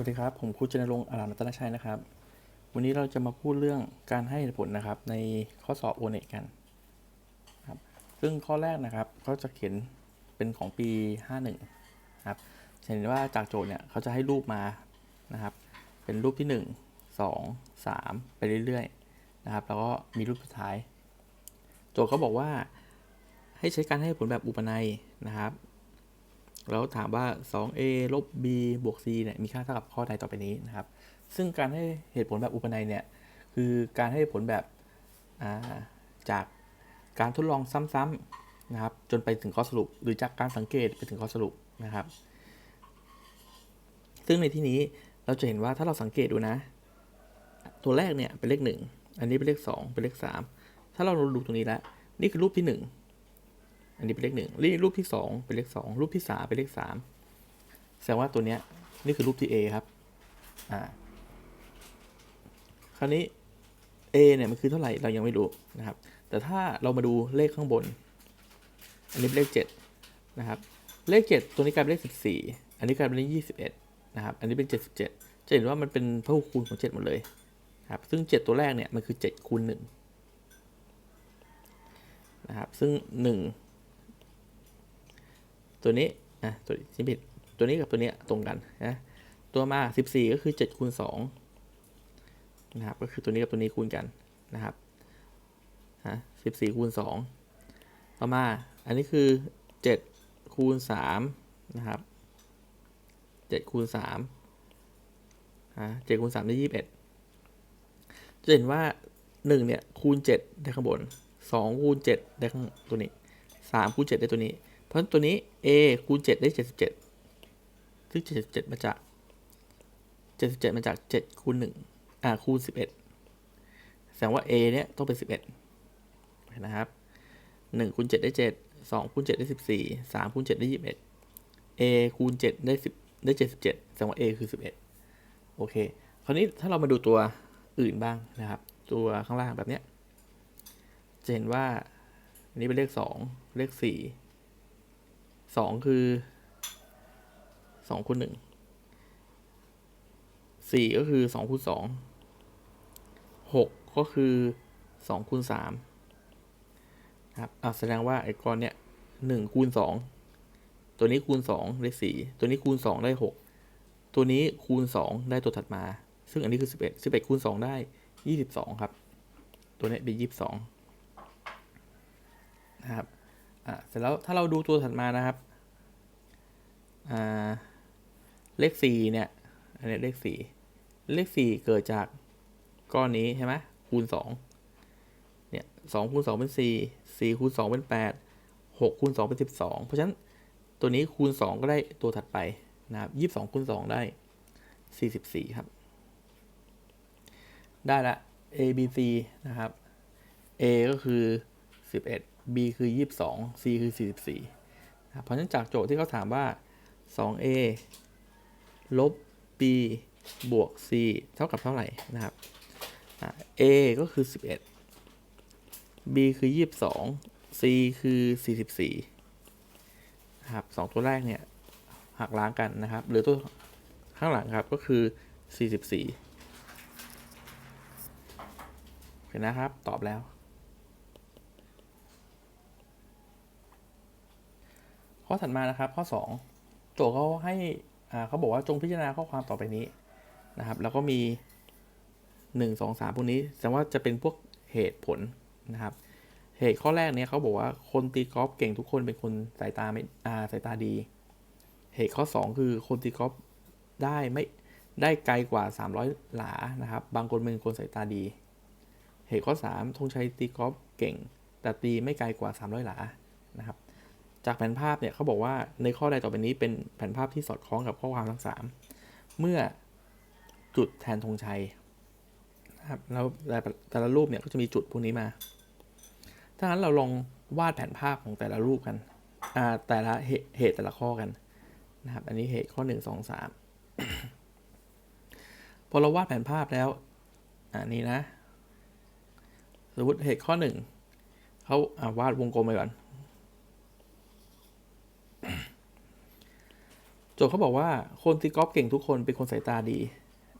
วัสดีครับ ผมครูเจนรงค์อารามรัตนชัยนะครับ วันนี้เราจะมาพูดเรื่องการให้ผลนะครับ ในข้อสอบโอเน็กันครับซึ่งข้อแรกนะครับก็จะเขียนเป็นของปี 51ครับเห็นว่าจากโจทย์เนี่ยเขาจะให้รูปมานะครับ เป็นรูปที่ 1 2 3 ไปเรื่อยๆนะครับ แล้วก็มีรูปสุดท้าย โจทย์เขาบอกว่าให้ใช้การให้ผลแบบอุปนัยนะครับ แล้วถามว่า 2a ลบ b บวก c เนี่ยมีค่าเท่ากับข้อใดต่อไปนี้นะครับ ซึ่งการให้เหตุผลแบบอุปนัยเนี่ยคือการให้ผลแบบาจากการทดลองซ้ำๆนะครับ จนไปถึงข้อสรุป หรือจากการสังเกตไปถึงข้อสรุปนะครับ ซึ่งในที่นี้เราจะเห็นว่าถ้าเราสังเกตดูนะ ตัวแรกเนี่ยเป็นเลข 1 อันนี้เป็นเลข 2 เป็นเลข 3 ถ้าเราดูตรงนี้แล้วนี่คือรูปที่1 อันนี้เป็นเลขหนึ่งรูปที่สองเป็นเลขสองรูปที่สามเป็นเลขสามแสดงว่าตัวเนี้ยนี่คือรูปที่ A ครับ อ่า คราวนี้ A เนี่ยมันคือเท่าไหร่เรายังไม่รู้นะครับ แต่ถ้าเรามาดูเลขข้างบน อันนี้เป็นเลขเจ็ดนะครับ เลขเจ็ดตัวนี้กลายเป็นเลขสิบสี่อันนี้กลายเป็นเลขยี่สิบเอ็ดนะครับ อันนี้เป็นเจ็ดสิบเจ็ดจะเห็นว่ามันเป็นพหุคูณของเจ็ดหมดเลยครับ ซึ่งเจ็ดตัวแรกเนี่ยมันคือเจ็ดคูณหนึ่งนะครับ ซึ่งหนึ่ง ตัวนี้อะตัวนี้ผิดตัวนี้กับตัวเนี้ยตรงกันนะตัวมา 14 ก็คือ7คูณ2นะครับก็คือตัวนี้กับตัวนี้คูณกันนะครับฮะ14คูณ2ต่อมาอันนี้คือ 7 คูณ3นะครับ7คูณ3ฮะ7คูณ3ได้21 จะเห็นว่า 1 เนี่ยคูณ 7 ได้ข้างบน 2 คูณ 7 ได้ข้างตัวนี้ 3 คูณ 7 ได้ตัวนี้ เพราะตัวนี้ a คูณ 7 ได้ 77 ซึ่ง 77 มาจาก 77 มาจาก 7 คูณ 1 อ่า คูณ 11 แสดงว่า a เนี่ยต้องเป็น 11 นะครับ 1 คูณ 7 ได้ 7 2 คูณ 7 ได้ 14 3 คูณ 7 ได้ 21 a คูณ 7 ได้ 10 ได้ 77 แสดงว่า a คือ 11 โอเค คราวนี้ถ้าเรามาดูตัวอื่นบ้างนะครับ ตัวข้างล่างแบบเนี้ย จะเห็นว่า อันนี้เป็นเลข 2 เลข 4 สองคือสองคูณหนึ่งสี่ก็คือสองคูณสองหกก็คือสองคูณสามครับอะแสดงว่าไอ้ก้อนเนี้ยหนึ่งคูณสองตัวนี้คูณสองได้สี่ตัวนี้คูณสองได้หกตัวนี้คูณสองได้ตัวถัดมา ซึ่งอันนี้คือสิบเอ็ดสิบเอ็ดคูณสองได้ยี่สิบสองครับ ตัวนี้เป็นยี่สิบสองนะครับอะเสร็จแล้วถ้าเราดูตัวถัดมานะครับ เลขสี่เนี่ยอันนี้เลขสี่เลขสี่เกิดจากก้อนนี้ใช่ไหมคูณสองเนี่ยสองคูณสองเป็นสี่สี่คูณสองเป็นแปดหกคูณสองเป็นสิบสองเพราะฉะนั้นตัวนี้คูณสองก็ได้ตัวถัดไปนะครับยี่สิบสองคูณสองได้สี่สิบสี่ครับ ได้ละ a b c นะครับ a ก็คือสิบเอ็ด b คือ22 c คือ44นะเพราะฉะนั้นจากโจทย์ที่เขาถามว่า 2a ลบ b บวก c เท่ากับเท่าไหร่นะครับ a ก็คือ 11 b คือ 22 c คือ 44นะครับสองตัวแรกเนี่ยหักล้างกันนะครับหลือตัวข้างหลังครับก็คือ 44เห็นนะครับ ตอบแล้ว ข้อถัดมานะครับข้อ 2 โจทย์เขาให้อ่าเขาบอกว่าจงพิจารณาข้อความต่อไปนี้นะครับ แล้วก็มี 1 2 3 พวกนี้แสดงว่าจะเป็นพวกเหตุผลนะครับ เหตุข้อแรกเนี่ยเขาบอกว่าคนตีกอล์ฟเก่งทุกคนเป็นคนสายตาไม่อ่าสายตาดี เหตุข้อ 2 คือคนตีกอล์ฟได้ไม่ได้ไกลกว่า 300 หลานะครับ บางคนเป็นคนสายตาดี เหตุข้อ3ธงชัยตีกอล์ฟเก่ง แต่ตีไม่ไกลกว่า 300 หลานะครับ จากแผนภาพเนี่ยเขาบอกว่าในข้อใดต่อไปนี้เป็นแผนภาพที่สอดคล้องกับข้อความทั้ง 3 เมื่อจุดแทนธงชัยนะครับแล้วแต่แต่ละรูปเนี่ยก็จะมีจุดพวกนี้มา ถ้างั้นเราลองวาดแผนภาพของแต่ละรูปกันอ่าแต่ละเหตุเหตุแต่ละข้อกันนะครับ อันนี้เหตุข้อ 1 2 3 พอเราวาดแผนภาพแล้วอันนี้นะสมมติเหตุข้อ 1เขาาวาดวงกลมไปก่อน จทย์เขาบอกว่าคนตีกอล์ฟเก่งทุกคนเป็นคนสายตาดี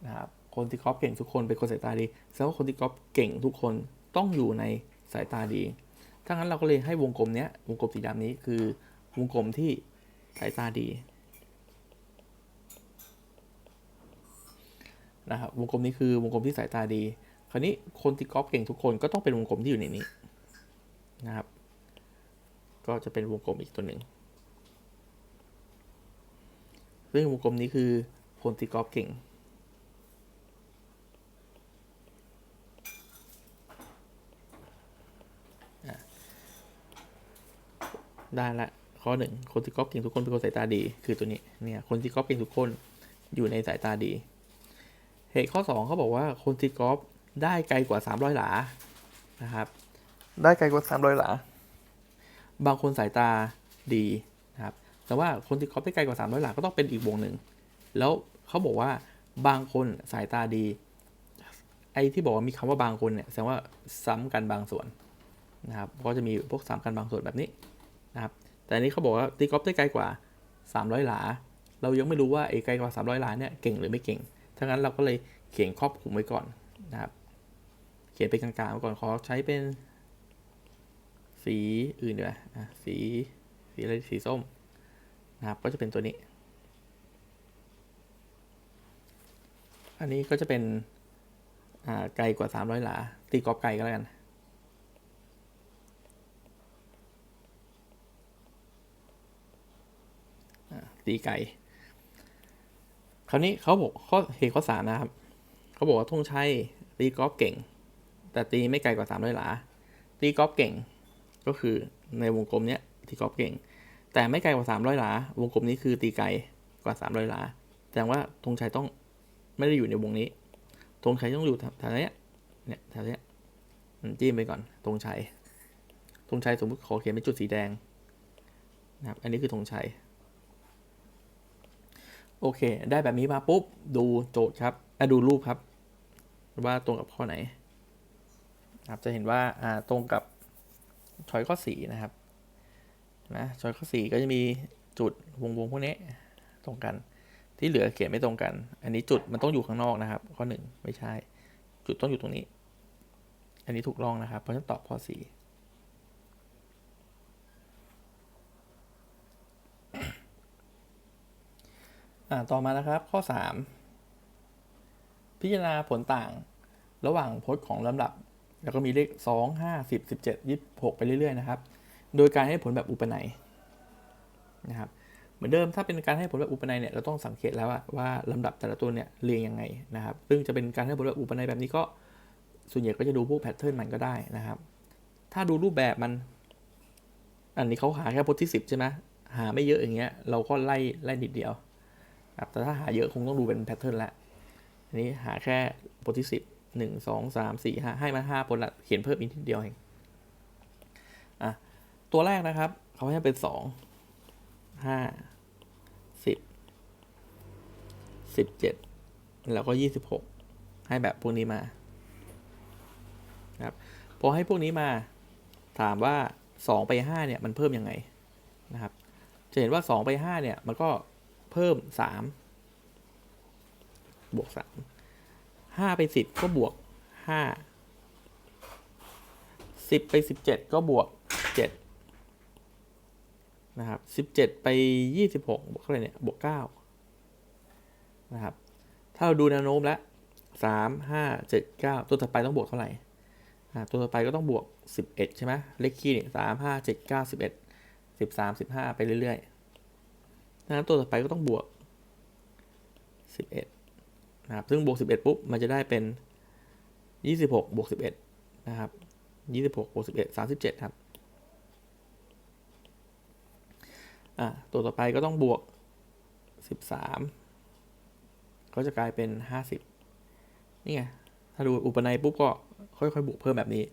นะครับคนตีกอล์ฟเก่งทุกคนเป็นคนสายตาดีแสดงว่าคนตีกอล์ฟเก่งทุกคนต้องอยู่ในสายตาดีถ้างั้นเราก็เลยให้วงกลมเนี้ยวงกลมสีดำนี้คือวงกลมที่สายตาดีนะครับวงกลมนี้คือวงกลมที่สายตาดี คราวนี้คนตีกอล์ฟเก่งทุกคนก็ต้องเป็นวงกลมที่อยู่ในนี้นะครับ ก็จะเป็นวงกลมอีกตัวหนึ่ง ซึ่งวงกลมนี้คือคนตีกอล์ฟเก่งอะได้ละข้อหนึ่งคนที่กอล์ฟเก่งทุกคนเป็นคนสายตาดี คือตัวนี้เนี่ยคนที่กอล์ฟเก่งทุกคนอยู่ในสายตาดี เหตุข้อสองเขาบอกว่าคนที่กอล์ฟได้ไกลกว่า 300 หลา นะครับ ได้ไกลกว่า 300 หลา บางคนสายตาดีนะครับ แต่ว่าคนที่กอล์ฟได้ไกลกว่า 300 หลาก็ต้องเป็นอีกวงหนึ่ง แล้วเขาบอกว่าบางคนสายตาดี ไอ้ที่บอกว่ามีคำว่าบางคนเนี่ยแสดงว่าซ้ำกันบางส่วนนะครับก็จะมีพวกซ้ำกันบางส่วนแบบนี้นะครับ แต่อันนี้เขาบอกว่าตีกอล์ฟได้ไกลกว่า 300 หลา เรายังไม่รู้ว่าไอ้ไกลกว่า 300 หลาเนี่ยเก่งหรือไม่เก่งถ้างั้นเราก็เลยเขียนครอบคลุมไว้ก่อนนะครับ เขียนเป็นกลางๆไว้ก่อนขอใช้เป็นสีอื่นดีกว่าสีสีอะไรสีส้ม นะครับก็จะเป็นตัวนี้ อันนี้ก็จะเป็นไกลกว่า 300 หลา ตีกอล์ฟไกลก็แล้วกัน ตีไกลคราวนี้เขาบอกข้อเหตุข้อสามนะครับ เขาบอกว่าธงชัยตีกอล์ฟเก่ง แต่ตีไม่ไกลกว่า300หลา ตีกอล์ฟเก่ง ก็คือในวงกลมเนี้ยตีกอล์ฟเก่ง แต่ไม่ไกลกว่า300หลา วงกลมนี้คือตีไกลกว่า300หลาแสดงว่าธงชัยต้องไม่ได้อยู่ในวงนี้ธงชัยต้องอยู่แถวเนี้ยเนี่ยแถวเนี้ยจิ้มไปก่อนธงชัยธงชัยสมมติขอเขียนเป็นจุดสีแดงนะครับ อันนี้คือธงชัย โอเค ได้แบบนี้มาปุ๊บ ดูโจทย์ครับอดูรูปครับ ว่าตรงกับข้อไหนนะครับจะเห็นว่าตรงกับช้อยข้อสีนะครับ นะช้อยข้อสี่ก็จะมีจุดวงวงๆพวกนี้ตรงกัน ที่เหลือเขียนไม่ตรงกัน อันนี้จุดมันต้องอยู่ข้างนอกนะครับ ข้อหนึ่งไม่ใช่ จุดต้องอยู่ตรงนี้ อันนี้ถูกต้องนะครับ เพราะฉะนั้นตอบข้อสี่อ่าต่อมานะครับข้อ 3 พิจารณาผลต่างระหว่างพจน์ของลำดับ แล้วก็มีเลข 2 5 10 17 26 ไปเรื่อย ๆ นะครับ โดยการให้ผลแบบอุปนัยนะครับเหมือนเดิมถ้าเป็นการให้ผลแบบอุปนัยเนี่ยเราต้องสังเกตแล้วว่าลำดับแต่ละตัวเนี่ยเรียงยังไงนะครับ ซึ่งจะเป็นการให้ผลแบบอุปนัยแบบนี้ก็ส่วนใหญ่ก็จะดูพวกแพทเทิร์นมันก็ได้นะครับ ถ้าดูรูปแบบมัน อันนี้เขาหาแค่พจน์ที่ 10 ใช่ไหมหาไม่เยอะอย่างเงี้ยเราก็ไล่ไล่นิดเดียวครับแต่ถ้าหาเยอะคงต้องดูเป็นแพทเทิร์นละอันนี้หาแค่บทที่สิบหนึ่งสองสามสี่ห้าให้มาห้าผลละเขียนเพิ่มอีกนิดเดียวเองอะ ตัวแรกนะครับ เขาให้เป็นสองห้าสิบสิบเจ็ดแล้วก็ยี่สิบหกให้แบบพวกนี้มาครับพอให้พวกนี้มาถามว่าสองไปห้าเนี่ย มันเพิ่มยังไงนะครับ จะเห็นว่าสองไปห้าเนี่ย มันก็เพิ่มสามบวกสามห้าไปสิบก็บวกห้าสิบไปสิบเจ็ดก็บวกเจ็ด นะครับสิบเจ็ดไปยี่สิบหกบวกเท่าไหร่เนี่ยบวกเก้านะครับ ถ้าเราดูแนวโน้มแล้วสามห้าเจ็ดเก้าตัวต่อไปต้องบวกเท่าไหร่ตัวต่อไปก็ต้องบวกสิบเอ็ดใช่ไหมเลขคี่เนี่ยสามห้าเจ็ดเก้าสิบเอ็ดสิบสามสิบห้าไปเรื่อยๆดังนั้นตัวต่อไปก็ต้องบวก 11 นะครับ ซึ่งบวก 11 ปุ๊บ มันจะได้เป็น 26 บวก 11 นะครับ 26 บวก 11 37 ครับ อะตัวต่อไปก็ต้องบวก 13 ก็จะกลายเป็น 50 นี่ไง ถ้าดูอุปนัยปุ๊บก็ค่อยๆ บวกเพิ่มแบบนี้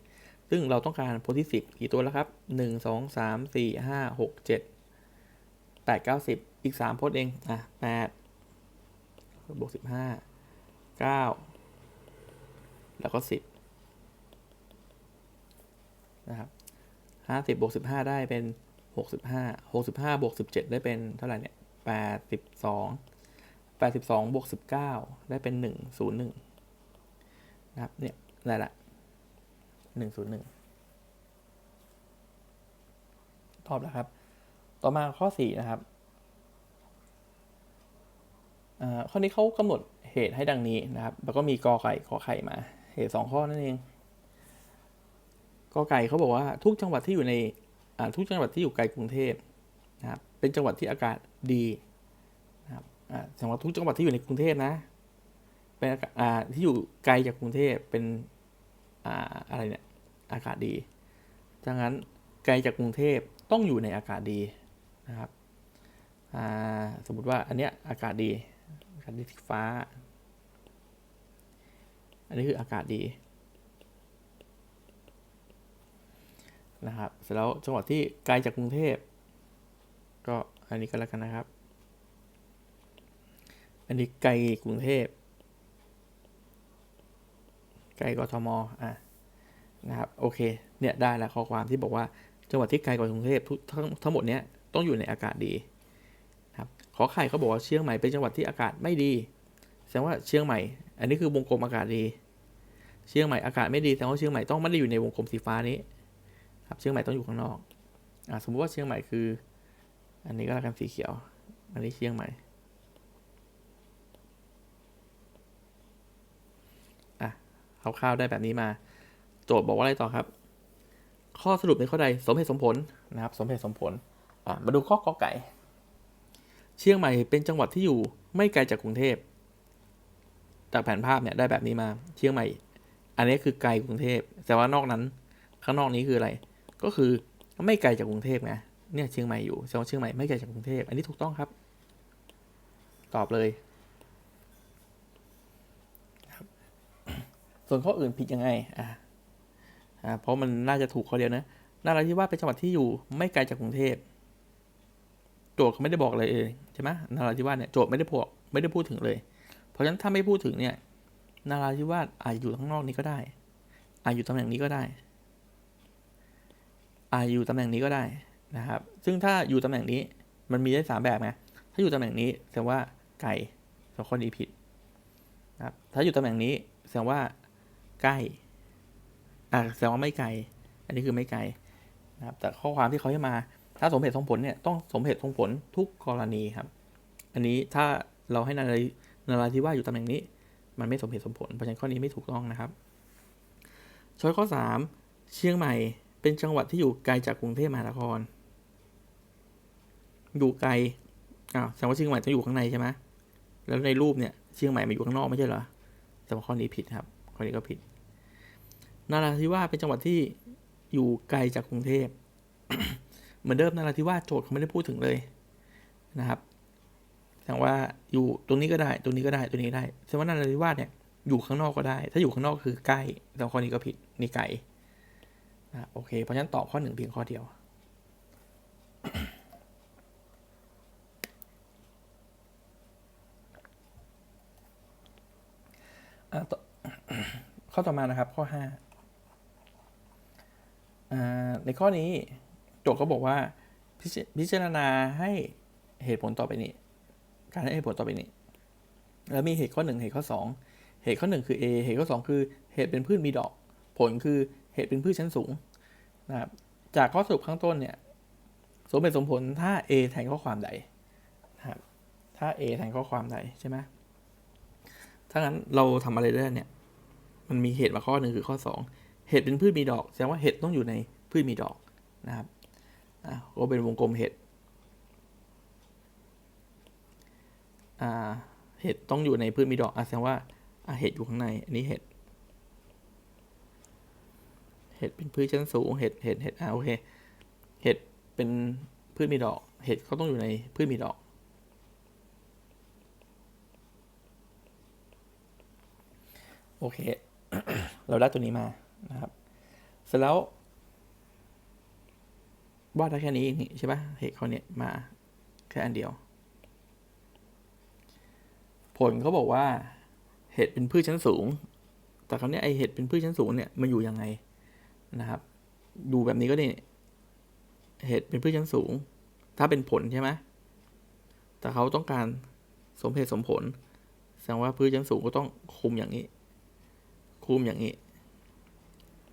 ซึ่งเราต้องการโพธิสิบกี่ตัวแล้วครับ 1 2 3 4 5 6 7แปดเก้าสิบอีกสามพจน์เอง อะแปดบวกสิบห้าเก้าแล้วก็สิบนะครับห้าสิบวกสิบห้าได้เป็น กสิบห้าหกสิบห้าบวกสิบเจ็ดได้เป็นเท่าไหร่เนี่ยแปดสิบสองแปดสิบสองบวกสิบเก้าได้เป็นหนึ่งศูนย์หนึ่งนะครับ เนี่ยได้ละหนึ่งศูนย์หนึ่งตอบแล้วครับ ต่อมาข้อสี่นะครับอ่าข้อนี้เขากำหนดเหตุให้ดังนี้นะครับ แล้วก็มีกอไก่ขอไข่มา เหตุสองข้อนั่นเองกอไก่เขาบอกว่าทุกจังหวัดที่อยู่ใน ทุกจังหวัดที่อยู่ไกลกรุงเทพนะครับเป็นจังหวัดที่อากาศดีนะครับอ่าจังหวัดทุกจังหวัดที่อยู่ในกรุงเทพนะ เป็นอากาศอ่าที่อยู่ไกลจากกรุงเทพเป็นอ่าอะไรเนี่ยอากาศดีดังนั้นไกลจากกรุงเทพต้องอยู่ในอากาศดีนะครับอ่าสมมติว่าอันเนี้ยอากาศดีอากาศดีสีฟ้า อันนี้คืออากาศดี นะครับ เสร็จแล้วจังหวัดที่ไกลจากกรุงเทพ ก็อันนี้ก็แล้วกันนะครับ อันนี้ไกลกรุงเทพ ไกลกทม อะนะครับ โอเค เนี่ยได้แล้วข้อความที่บอกว่าจังหวัดที่ไกลกว่ากรุงเทพทั้งทั้งหมดเนี้ยต้องอยู่ในอากาศดีครับขอไข่เขาบอกว่าเชียงใหม่เป็นจังหวัดที่อากาศไม่ดี แสดงว่าเชียงใหม่ อันนี้คือวงกลมอากาศดี เชียงใหม่อากาศไม่ดีแสดงว่าเชียงใหม่ต้องไม่ได้อยู่ในวงกลมสีฟ้านี้ ครับเชียงใหม่ต้องอยู่ข้างนอกอ่าสมมติว่าเชียงใหม่คือ อันนี้ก็แล้วกันสีเขียว อันนี้เชียงใหม่อะคร่าวๆได้แบบนี้มา โจทย์บอกว่าอะไรต่อครับ ข้อสรุปในข้อใดสมเหตุสมผลนะครับ สมเหตุสมผลอะมาดูข้อกอไก่ เชียงใหม่เป็นจังหวัดที่อยู่ไม่ไกลจากกรุงเทพจากแผนภาพเนี่ยได้แบบนี้มา เชียงใหม่ อันนี้คือไกลกรุงเทพแต่ว่านอกนั้น ข้างนอกนี้คืออะไร ก็คือไม่ไกลจากกรุงเทพไงเนี่ยเชียงใหม่อยู่แสดงว่าเชียงใหม่ไม่ไกลจากกรุงเทพอันนี้ถูกต้องครับ ตอบเลยส่วนข้ออื่นผิดยังไงอ่าเพราะมันน่าจะถูกข้อเดียวนะนาราธิวาสเป็นจังหวัดที่อยู่ไม่ไกลจากกรุงเทพโจทย์เขาไม่ได้บอกเลยใช่ไหมนาราธิวาสเนี่ยโจทย์ไม่ได้พูดไม่ได้พูดถึงเลย เพราะฉะนั้นถ้าไม่พูดถึงเนี่ยนาราธิวาสอาจอยู่ข้างนอกนี้ก็ได้ อาจอยู่ตำแหน่งนี้ก็ได้ อาอยู่ตำแหน่งนี้ก็ได้นะครับ ซึ่งถ้าอยู่ตำแหน่งนี้มันมีได้สามแบบไงถ้าอยู่ตำแหน่งนี้แสดงว่าไกลสดงข้อนี้ผิดนะครับถ้าอยู่ตำแหน่งนี้แสดงว่าใกล้อ่าแสดงว่าไม่ไกล อันนี้คือไม่ไกลนะครับ แต่ข้อความที่เขาให้มา ถ้าสมเหตุสมผลเนี่ยต้องสมเหตุสมผลทุกกรณีครับ อันนี้ถ้าเราให้นารานาราธิวาสอยู่ตำแหน่งนี้ มันไม่สมเหตุสมผล เพราะฉะนั้นข้อนี้ไม่ถูกต้องนะครับช้อยข้อ 3 เชียงใหม่ เป็นจังหวัดที่อยู่ไกลจากกรุงเทพมหานคร อยู่ไกลอ้าวแสดงว่าเชียงใหม่ต้องอยู่ข้างในใช่ไหมแล้วในรูปเนี่ยเชียงใหม่มาอยู่ข้างนอกไม่ใช่เหรอแต่ว่าข้อนี้ผิดครับ ข้อนี้ก็ผิด นาราธิวาสเป็นจังหวัดที่อยู่ไกลจากกรุงเทพ เหมือนเดิมนาราธิวาสโจทย์เขาไม่ได้พูดถึงเลยนะครับแสดงว่าอยู่ตรงนี้ก็ได้ ตรงนี้ก็ได้ ตรงนี้ได้แสดงว่านาราธิวาสเนี่ยอยู่ข้างนอกก็ได้ ถ้าอยู่ข้างนอกคือใกล้แต่ข้อนี้ก็ผิด นี่ไกล นะโอเค เพราะฉะนั้นตอบข้อหนึ่งเพียงข้อเดียว ข้อต่อมานะครับข้อห้าในข้อนี้โจทย์เขาบอกว่าพิจพิจารณาให้เหตุผลต่อไปนี้ การให้เหตุผลต่อไปนี้ แล้วมีเหตุข้อหนึ่งเหตุข้อสองเหตุข้อหนึ่งคือ A เหตุข้อสองคือเหตุเป็นพืชมีดอก ผลคือ เหตุเป็นพืชชั้นสูงนะครับจากข้อสรุปข้างต้นเนี่ยสมเหตุสมผลถ้า A แทนข้อความใดนะครับถ้า A แทนข้อความใดใช่ไหมถ้างั้นเราทำอะไรได้เนี่ย มันมีเหตุมาข้อหนึ่งคือข้อสองเหตุเป็นพืชมีดอกแสดงว่าเหตุต้องอยู่ในพืชมีดอกนะครับอ่าก็เป็นวงกลมเหตุอ่าเห็ดต้องอยู่ในพืชมีดอกอะแสดงว่าอะเห็ดอยู่ข้างใน อันนี้เห็ด เห็ดเป็นพืชชั้นสูง เห็ด เห็ด เห็ด อะโอเค เห็ดเป็นพืชมีดอก เห็ดเขาต้องอยู่ในพืชมีดอก โอเค เราได้ตัวนี้มานะครับ เสร็จแล้ววาดได้แค่นี้นี่ใช่ปะเหตุเขาเนี่ยมาแค่อันเดียว ผลเขาบอกว่า เห็ดเป็นพืชชั้นสูง แต่คราวนี้ไอเห็ดเป็นพืชชั้นสูงเนี่ยมันอยู่ยังไง นะครับ ดูแบบนี้ก็ได้เห็ดเป็นพืชชั้นสูง ถ้าเป็นผลใช่ไหมแต่เขาต้องการสมเหตุสมผล แสดงว่าพื้นชั้นสูงก็ต้องคุมอย่างนี้ คุมอย่างนี้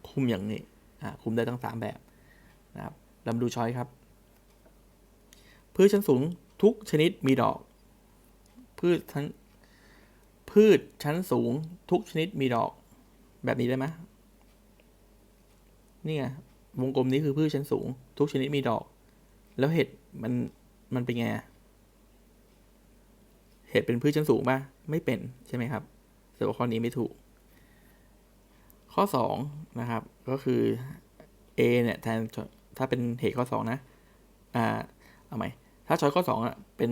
คุมอย่างนี้อ่าคุมได้ทั้งสามแบบนะครับลำดูช้อยครับ พืชชั้นสูงทุกชนิดมีดอก พืชชั้นพืชชั้นสูงทุกชนิดมีดอก แบบนี้ได้ไหม นี่ไงวงกลมนี้คือพืชชั้นสูง ทุกชนิดมีดอก แล้วเห็ดมันมันเป็นไงเห็ดเป็นพืชชั้นสูงป่ะไม่เป็นใช่ไหมครับแสดงว่าข้อนี้ไม่ถูก ข้อ2นะครับก็คือ A เนี่ยแทนถ้าเป็นเหตุข้อ2นะอ่าเอาใหม่ถ้าช้อยข้อ2อะเป็น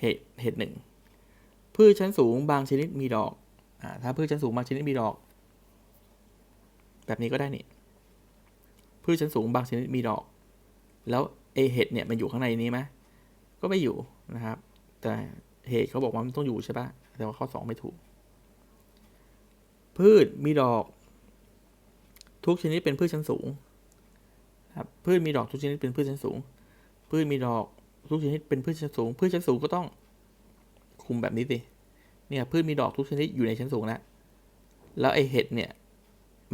เหตุเหตุหนึ่งพืชชั้นสูงบางชนิดมีดอกอ่าถ้าพืชชั้นสูงบางชนิดมีดอก แบบนี้ก็ได้นี่ พืชชั้นสูงบางชนิดมีดอก แล้วเอเห็ดเนี่ยมันอยู่ข้างในนี้ไหมก็ไม่อยู่นะครับ แต่เหตุเขาบอกว่ามันต้องอยู่ใช่ปะแต่ว่าข้อ 2 ไม่ถูก พืชมีดอก ทุกชนิดเป็นพืชชั้นสูงครับพืชมีดอกทุกชนิดเป็นพืชชั้นสูง พืชมีดอกทุกชนิดเป็นพืชชั้นสูง พืชชั้นสูงก็ต้องคุมแบบนี้สิเนี่ยพืชมีดอกทุกชนิดอยู่ในชั้นสูงแล้วแล้วไอเห็ดเนี่ย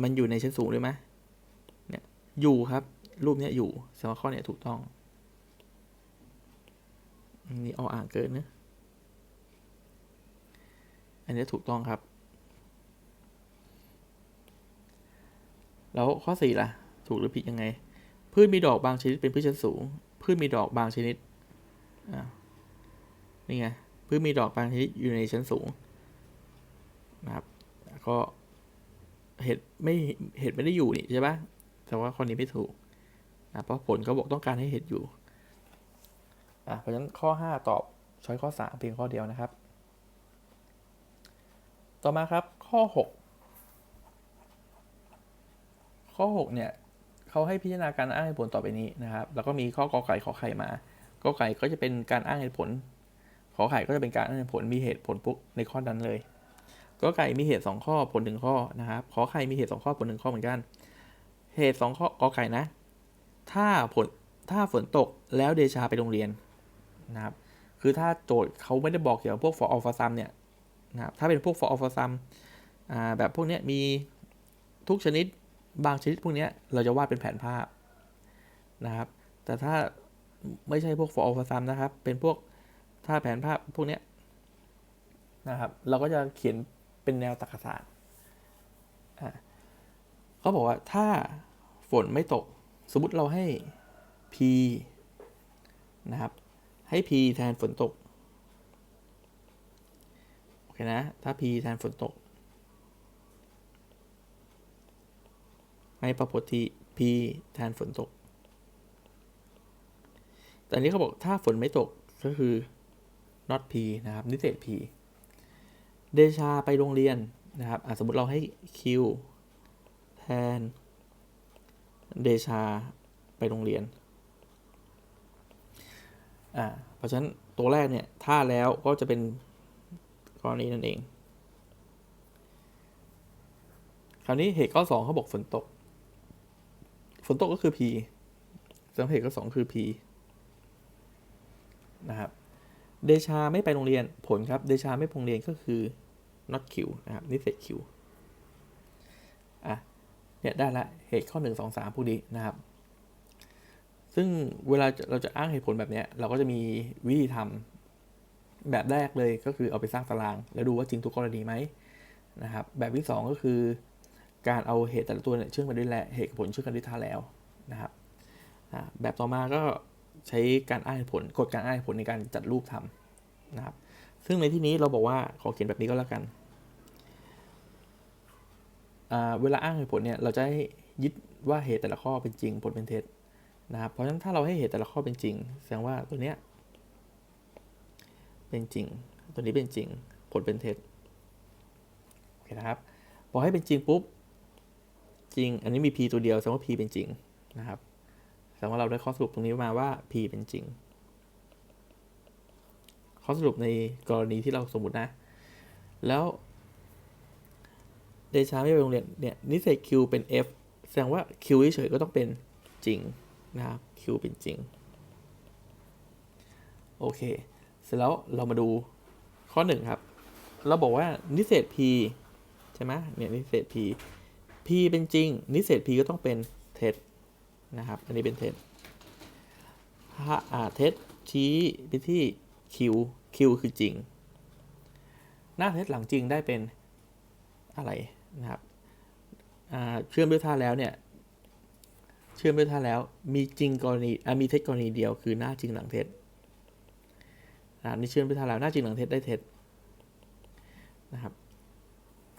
มันอยู่ในชั้นสูงด้วยไหม อยู่ครับ รูปเนี้ยอยู่แสดงว่าข้อเนี้ยถูกต้องนนี่เอาอ่างเกินนะอันนี้ถูกต้องครับ แล้วข้อสี่ล่ะ ถูกหรือผิดยังไง พืชมีดอกบางชนิดเป็นพืชชั้นสูง พืชมีดอกบางชนิดอ่านี่ไงพืชมีดอกบางชนิดอยู่ในชั้นสูงนะครับ ก็เห็ดไม่เห็ดไม่ได้อยู่นี่ใช่ปะ แต่ว่าข้อนี้ไม่ถูกนะเพราะผลเขาบอกต้องการให้เห็ดอยู่อะเพราะฉะนั้นข้อ 5 ตอบช้อยข้อ 3 เพียงข้อเดียวนะครับ ต่อมาครับข้อ 6 ข้อ 6 เนี่ยเขาให้พิจารณาการอ้างเหตุผลต่อไปนี้นะครับ แล้วก็มีข้อกอไก่ขอไข่มากอไก่ก็จะเป็นการอ้างเหตุผล ขอไข่ก็จะเป็นการอ้างเหตุผลมีเหตุผลปุ๊บในข้อนั้นเลยกอไก่มีเหตุ 2 ข้อผลหนึ่งข้อนะครับขอไข่มีเหตุ 2 ข้อผลหนึ่งข้อเหมือนกัน เหตุ2ข้อกอไก่นะ ถ้าผลถ้าฝนตกแล้วเดชาไปโรงเรียนนะครับ คือถ้าโจทย์เขาไม่ได้บอกเกี่ยวกับพวกฟอร์อัลฟาซัมเนี่ยนะครับถ้าเป็นพวกฟอร์อัลฟาซัมแบบพวกนี้มีทุกชนิดบางชนิดพวกนี้เราจะวาดเป็นแผนภาพนะครับ แต่ถ้าไม่ใช่พวกฟอร์อัลฟาซัมนะครับ เป็นพวกถ้าแผนภาพพวกนี้นะครับ เราก็จะเขียนเป็นแนวตรรกศาสตร์ เขาบอกว่าถ้าฝนไม่ตก สมมติเราให้ p นะครับ ให้ p แทนฝนตก โอเคนะ ถ้า p แทนฝนตก ให้ property p แทนฝนตก แต่นนี้เขาบอกถ้าฝนไม่ตกก็คือ not p นะครับ นิเศษ p เดชาไปโรงเรียนนะครับสมมติเราให้ q แทน เดชาไปโรงเรียน อ่า เพราะฉะนั้นตัวแรกเนี่ย ถ้าแล้วก็จะเป็นกรณีนั่นเอง คราวนี้เหตุข้อ2เขาบอกฝนตก ฝนตกก็คือ p สำเหตุข้อ2คือ p นะครับ เดชาไม่ไปโรงเรียน ผลครับ เดชาไม่ไปโรงเรียนก็คือ not q นะครับนิเศษ q อะ เนี่ยได้ละเหตุข้อ 1 2 3พวกนี้นะครับ ซึ่งเวลาเราจะอ้างเหตุผลแบบนี้เราก็จะมีวิธีทำแบบแรกเลยก็คือเอาไปสร้างตาราง แล้วดูว่าจริงทุกกรณีไหมนะครับ แบบที่ 2 ก็คือ การเอาเหตุแต่ละตัวเนี่ยเชื่อมกันด้วยแหละเหตุผลเชื่อมกันด้วยท่าแล้วนะครับแบบต่อมาก็ใช้การอ้างเหตุผลกฎการอ้างเหตุผลในการจัดรูปทำนะครับ ซึ่งในที่นี้เราบอกว่าขอเขียนแบบนี้ก็แล้วกัน เวลาอ้างเหตุผลเนี่ยเราจะให้ยึดว่าเหตุแต่ละข้อเป็นจริงผลเป็นเท็จนะครับเพราะฉะนั้นถ้าเราให้เหตุแต่ละข้อเป็นจริง แสดงว่าตัวเนี้ยเป็นจริง ตัวนี้เป็นจริง ผลเป็นเท็จโอเคนะครับพอให้เป็นจริงปุ๊บจริง อันนี้มี p ตัวเดียวแสดงว่า p เป็นจริงนะครับแสดงว่าเราได้ข้อสรุปตรงนี้มาว่า p เป็นจริง ข้อสรุปในกรณีที่เราสมมตินะ แล้ว เดชาไม่ไปโรงเรียนเนี่ยนิเศษ q เป็น f แสดงว่า q เฉยๆก็ต้องเป็นจริงนะครับ q เป็นจริง โอเค เสร็จแล้วเรามาดูข้อหนึ่งครับ เราบอกว่านิเศษ p ใช่ไหมเนี่ยนิเศษ p p เป็นจริง นิเศษ p ก็ต้องเป็นเท็จนะครับ อันนี้เป็นเท็จถ้าอาเท็จชี้ไปที่ q q คือจริง หน้าเท็จหลังจริงได้เป็นอะไร นะครับอ่าเชื่อมด้วยท่าแล้วเนี่ยเชื่อมด้วยท่าแล้วมีจริงกรณีมีเท็จกรณีเดียวคือหน้าจริงหลังเท็จนะครับนี่เชื่อมด้วยท่าแล้วหน้าจริงหลังเท็จได้เท็จนะครับ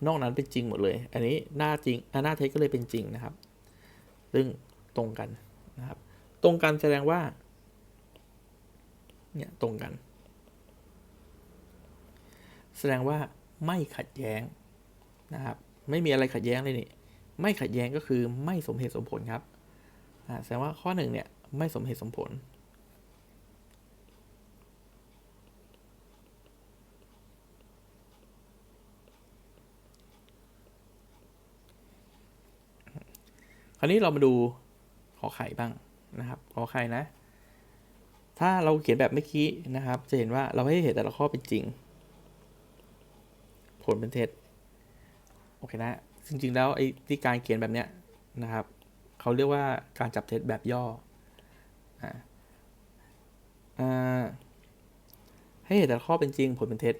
นอกนั้นเป็นจริงหมดเลย อันนี้หน้าจริงหน้าเท็จก็เลยเป็นจริงนะครับ ซึ่งตรงกันนะครับ ตรงกันแสดงว่าเนี่ยตรงกัน แสดงว่าไม่ขัดแย้งนะครับ ไม่มีอะไรขัดแย้งเลยนี่ ไม่ขัดแย้งก็คือไม่สมเหตุสมผลครับแสดงว่าข้อหนึ่งเนี่ยไม่สมเหตุสมผล คราวนี้เรามาดูขอไข่บ้างนะครับ ขอไข่นะ ถ้าเราเขียนแบบเมื่อกี้นะครับ จะเห็นว่าเราให้เหตุแต่ละข้อเป็นจริง ผลเป็นเท็จ โอเคนะ จริงๆแล้วไอ้ที่การเขียนแบบเนี้ยนะครับเขาเรียกว่าการจับเท็จแบบย่ออ่าอ่าให้เหตุแต่ละข้อเป็นจริงผลเป็นเท็จ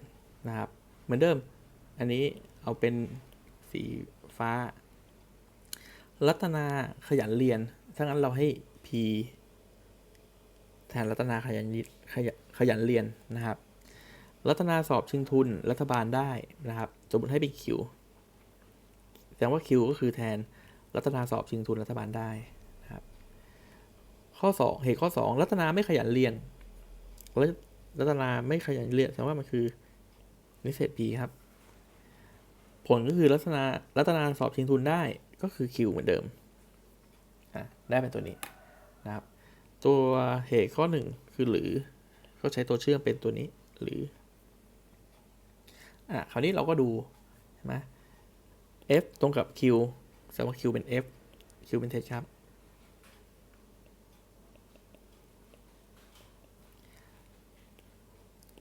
นะครับ เหมือนเดิม อันนี้เอาเป็นสีฟ้า รัตนาขยันเรียน ถ้างั้นเราให้ P แทนรัตนาขยันขยนขยันเรียนนะครับ รัตนาสอบชิงทุนรัฐบาลได้นะครับ สมมติให้เป็นคิว แสดงว่าคิวก็คือแทนรัตนาสอบชิงทุนรัฐบาลได้นะครับข้อ 2 เหตุข้อ 2 รัตนาไม่ขยันเรียนรัตรัตนาไม่ขยันเรียนแสดงว่ามันคือนิเศษ P ครับ ผลก็คือรัตนารัตนาสอบชิงทุนได้ก็คือ Q เหมือนเดิมอะได้เป็นตัวนี้นะครับตัวเหตุข้อหนึ่งคือหรือก็ใช้ตัวเชื่อมเป็นตัวนี้หรืออะคราวนี้เราก็ดูใช่ไหม F ตรงกับ Q แสดงว่า Q เป็น F Q เป็นเท็จครับ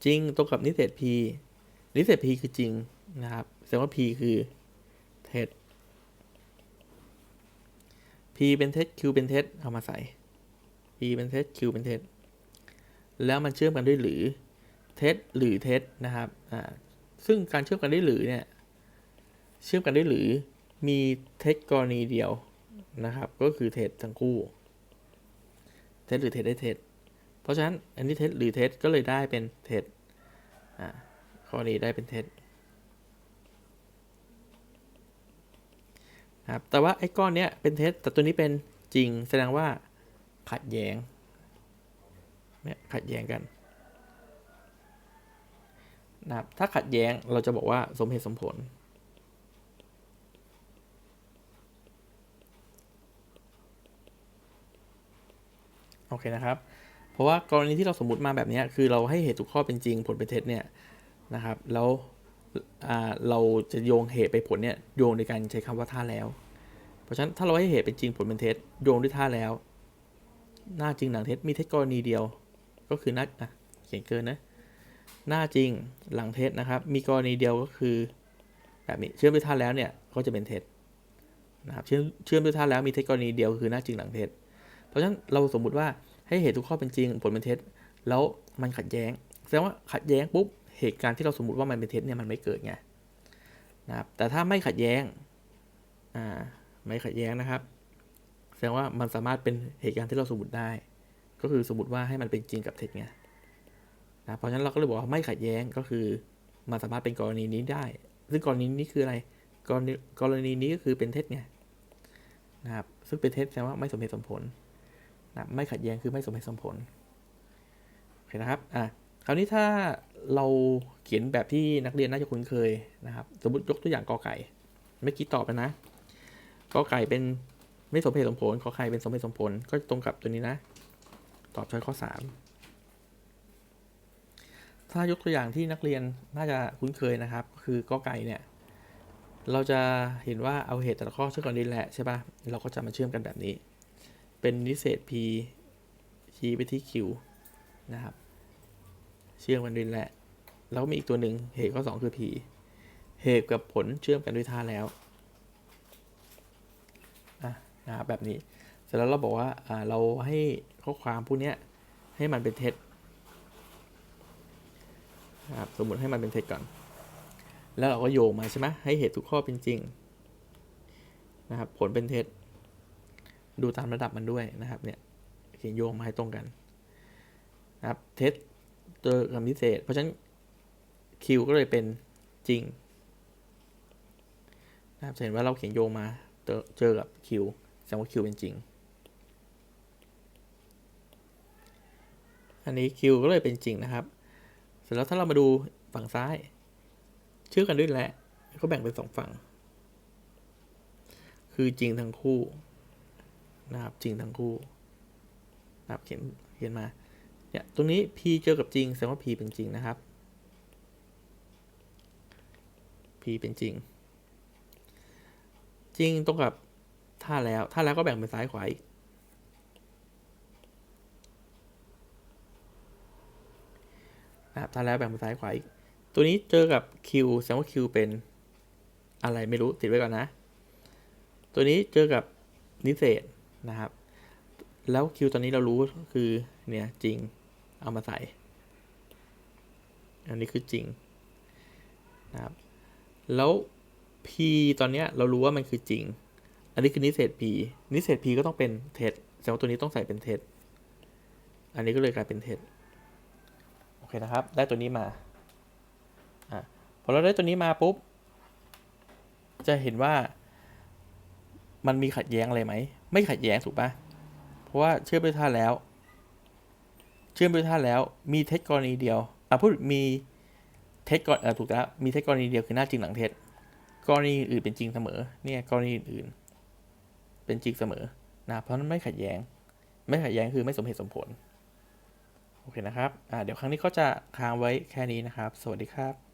จริงตรงกับนิเศษ P นิเศษ P คือจริงนะครับ แสดงว่า P คือเท็จ P เป็นเท็จ Q เป็นเท็จ เอามาใส่ P เป็นเท็จ Q เป็นเท็จ แล้วมันเชื่อมกันด้วยหรือ เท็จหรือเท็จนะครับ อ่า ซึ่งการเชื่อมกันด้วยหรือเนี่ย เชื่อมกันได้หรือมีเท็จกรณีเดียวนะครับ ก็คือเท็จทั้งคู่ เท็จหรือเท็จได้เท็จเพราะฉะนั้นอันนี้เท็จหรือเท็จก็เลยได้เป็นเท็จอ่าข้อนี้ได้เป็นเท็จครับแต่ว่าไอ้ก้อนเนี้ยเป็นเท็จแต่ตัวนี้เป็นจริงแสดงว่าขัดแย้งเนี่ยขัดแย้งกันนะครับถ้าขัดแย้งเราจะบอกว่าสมเหตุสมผล โอเคนะครับ เพราะว่ากรณีที่เราสมมติมาแบบนี้คือเราให้เหตุทุกข้อเป็นจริงผลเป็นเท็จเนี่ยนะครับ แล้วเราจะโยงเหตุไปผลเนี่ยโยงโดยการใช้คำว่าท่าแล้ว เพราะฉะนั้นถ้าเราให้เหตุเป็นจริงผลเป็นเท็จโยงด้วยท่าแล้ว หน้าจริงหลังเท็จมีเท็จกรณีเดียว ก็คือหน้าอะเขียนเกินนะหน้าจริงหลังเท็จนะครับ มีกรณีเดียวก็คือแบบนี้เชื่อมด้วยท่าแล้วเนี่ยก็จะเป็นเท็จนะครับเชื่อมเชื่อมด้วยท่าแล้วมีเท็จกรณีเดียวคือหน้าจริงหลังเท็จ เพราะฉะนั้นเราสมมุติว่าให้เหตุทุกข้อเป็นจริงผลเป็นเท็จ แล้วมันขัดแย้ง แสดงว่าขัดแย้งปุ๊บเหตุการณ์ที่เราสมมติว่ามันเป็นเท็จเนี่ยมันไม่เกิดไงนะครับแต่ถ้าไม่ขัดแย้งอ่าไม่ขัดแย้งนะครับ แสดงว่ามันสามารถเป็นเหตุการณ์ที่เราสมมติได้ ก็คือสมมติว่าให้มันเป็นจริงกับเท็จไงนะเพราะฉะนั้นเราก็เลยบอกว่าไม่ขัดแย้งก็คือมันสามารถเป็นกรณีนี้ได้ ซึ่งกรณีนี้คืออะไรกรณีกรณีนี้ก็คือเป็นเท็จไงนะครับซึ่งเป็นเท็จแสดงว่าไม่สมเหตุสมผล นะไม่ขัดแย้งคือไม่สมเหตุสมผลโอเคนะครับอะคราวนี้ถ้าเราเขียนแบบที่นักเรียนน่าจะคุ้นเคยนะครับ สมมติยกตัวอย่างกอไก่เมื่อกี้ตอบไปนะกอไก่เป็นไม่สมเหตุสมผลขอไข่เป็นสมเหตุสมผลก็ตรงกับตัวนี้นะ ตอบช้อยข้อสามถ้ายกตัวอย่างที่นักเรียนน่าจะคุ้นเคยนะครับ คือกอไก่เนี่ยเราจะเห็นว่าเอาเหตุแต่ละข้อเชื่อมกันนี้แหละใช่ปะเราก็จะมาเชื่อมกันแบบนี้ เป็นนิเศษ p ชี้ไปที่ q นะครับ เชื่อมกันด้วยแหละ แล้วก็มีอีกตัวหนึ่งเหตุข้อสองคือ p เหตุกับผลเชื่อมกันด้วยท่าแล้วะนะครับแบบนี้ เสร็จแล้วเราบอกว่าอ่าเราให้ข้อความพวกนี้ให้มันเป็นเท็จนะครับสมมติให้มันเป็นเท็จก่อน แล้วเราก็โยงมาใช่ไหมให้เหตุทุกข้อเป็นจริงนะครับผลเป็นเท็จ ดูตามระดับมันด้วยนะครับเนี่ยเขียนโยงมาให้ตรงกันนะครับเท็จเจอคำพิเศษ เพราะฉะนั้น Q ก็เลยเป็นจริงนะครับเห็นว่าเราเขียนโยงมาเจอเจอกับ Q แสดงว่า Q เป็นจริง อันนี้ Q ก็เลยเป็นจริงนะครับ เสร็จแล้วถ้าเรามาดูฝั่งซ้ายเชื่อกันด้วยแหละก็แบ่งเป็นสองฝั่ง คือจริงทั้งคู่ นะครับจริงทั้งคู่นะครับเขียนเขียนมาเนี่ยตรงนี้ P เจอกับจริงแสดงว่า P เป็นจริงนะครับ P เป็นจริง จริงตรงกับท่าแล้วท่าแล้วก็แบ่งเป็นซ้ายขวาอีกนะครับท่าแล้วแบ่งเป็นซ้ายขวาอีกตัวนี้เจอกับ Q แสดงว่า Q เป็นอะไรไม่รู้ติดไว้ก่อนนะ ตัวนี้เจอกับนิเศษ นะครับ แล้ว Q ตอนนี้เรารู้คือเนี่ยจริงเอามาใส่ อันนี้คือจริงนะครับแล้ว P ตอนเนี้ยเรารู้ว่ามันคือจริง อันนี้คือนิเศษ P นิเศษ P ก็ต้องเป็นเท็จแสดงว่าตัวนี้ต้องใส่เป็นเท็จอันนี้ก็เลยกลายเป็นเท็จโอเคนะครับ ได้ตัวนี้มาอะพอเราได้ตัวนี้มาปุ๊บ จะเห็นว่ามันมีขัดแย้งอะไรไหม ไม่ขัดแย้งถูกปะเพราะว่าเชื่อมด้วยท่าแล้ว เชื่อมด้วยท่าแล้ว มีเท็จกรณีเดียวอะพูดมีเท็จก่อนเออถูกแล้วมีเท็จกรณีเดียวคือหน้าจริงหลังเท็จกรณีอื่นเป็นจริงเสมอ เนี่ยกรณีอื่นเป็นจริงเสมอนะเพราะนั้นไม่ขัดแย้ง ไม่ขัดแย้งคือไม่สมเหตุสมผล โอเคนะครับ อ่า เดี๋ยวครั้งนี้ก็จะค้างไว้แค่นี้นะครับ สวัสดีครับ